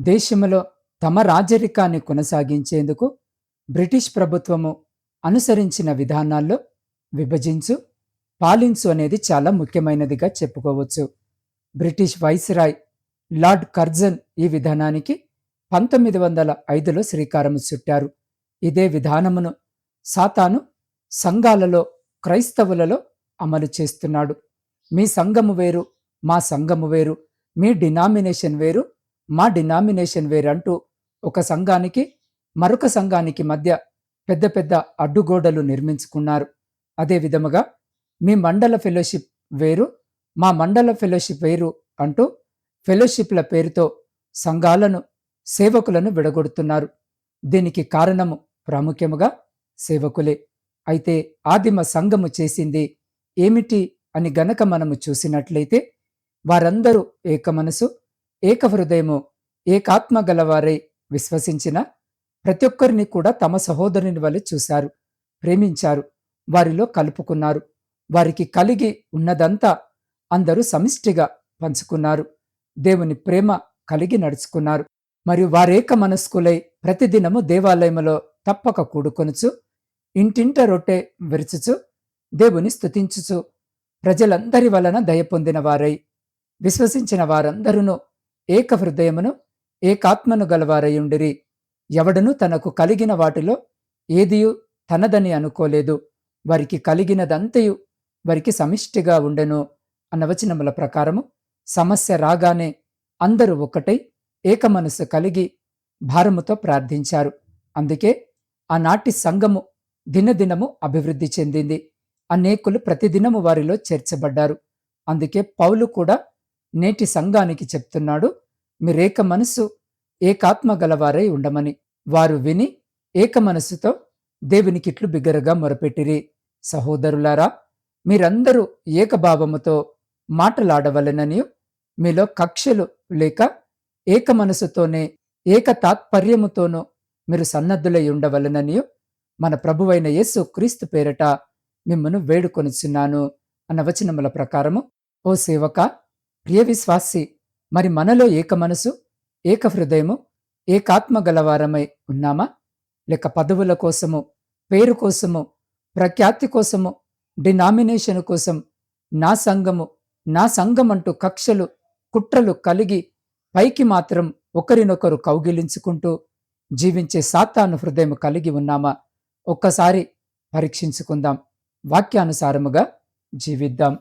దేశంలో తమ రాజరికాన్ని కొనసాగించేందుకు బ్రిటిష్ ప్రభుత్వము అనుసరించిన విధానాల్లో విభజించు పాలించు అనేది చాలా ముఖ్యమైనదిగా చెప్పుకోవచ్చు. బ్రిటిష్ వైస్రాయ్ లార్డ్ కర్జన్ ఈ విధానానికి పంతొమ్మిది వందల ఐదులో శ్రీకారం చుట్టారు. ఇదే విధానమును సాతాను సంఘాలలో క్రైస్తవులలో అమలు చేస్తున్నాడు. మీ సంఘము వేరు మా సంఘము వేరు మీ డినామినేషన్ వేరు మా డినామినేషన్ వేరు అంటూ ఒక సంఘానికి మరొక సంఘానికి మధ్య పెద్ద పెద్ద అడ్డుగోడలు నిర్మించుకున్నారు. అదే విధముగా మీ మండల ఫెలోషిప్ వేరు మా మండల ఫెలోషిప్ వేరు అంటూ ఫెలోషిప్ల పేరుతో సంఘాలను సేవకులను విడగొడుతున్నారు. దీనికి కారణము ప్రాముఖ్యముగా సేవకులే. అయితే ఆదిమ సంఘము చేసింది ఏమిటి అని గనక మనము చూసినట్లయితే వారందరూ ఏక మనసు ఏక హృదయము ఏకాత్మ గలవారై విశ్వసించిన ప్రతి ఒక్కరిని కూడా తమ సహోదరుని వలె చూశారు ప్రేమించారు వారిలో కలుపుకున్నారు వారికి కలిగి ఉన్నదంతా అందరూ సమిష్టిగా పంచుకున్నారు దేవుని ప్రేమ కలిగి నడుచుకున్నారు. మరియు వారేక మనస్కులై ప్రతిదినము దేవాలయములో తప్పక కూడుకొనుచు ఇంటింట రొట్టె విరుచుచు దేవుని స్తుతించుచు ప్రజలందరి వలన దయ పొందిన వారై విశ్వసించిన వారందరూ ఏక హృదయమును ఏకాత్మను గలవారయుండిరి. ఎవడను తనకు కలిగిన వాటిలో ఏదియు తనదని అనుకోలేదు. వారికి కలిగినదంతయు వారికి సమిష్టిగా ఉండెను అన్నవచనముల ప్రకారము సమస్య రాగానే అందరూ ఒకటై ఏక కలిగి భారముతో ప్రార్థించారు. అందుకే ఆనాటి సంఘము దినదినము అభివృద్ధి చెందింది. అనేకులు ప్రతిదినము వారిలో చేర్చబడ్డారు. అందుకే పౌలు కూడా నేటి సంఘానికి చెప్తున్నాడు. మీరేక మనసు ఏకాత్మ గలవారై ఉండమని. వారు విని ఏక మనసుతో దేవునికిట్లు బిగ్గరగా మొరపెట్టిరి. సహోదరులారా మీరందరూ ఏకభావముతో మాటలాడవలెనని మీలో కక్షలు లేక ఏక మనసుతోనే ఏక తాత్పర్యముతోనూ మీరు సన్నద్ధులై ఉండవలెనని మన ప్రభువైన యేసు క్రీస్తు పేరట మిమ్మను వేడుకొనిచున్నాను అన్న వచనముల ప్రకారము ఓ సేవక ప్రియ విశ్వాసి మరి మనలో ఏక మనసు ఏక హృదయము ఏకాత్మ గలవారమై ఉన్నామా? లేక పదవుల కోసము పేరు కోసము ప్రఖ్యాతి కోసము డినామినేషన్ కోసం నా సంఘము నా సంఘం అంటూ కక్షలు కుట్రలు కలిగి పైకి మాత్రం ఒకరినొకరు కౌగిలించుకుంటూ జీవించే సాతాను హృదయం కలిగి ఉన్నామా? ఒక్కసారి పరీక్షించుకుందాం. వాక్యానుసారముగా జీవిద్దాం.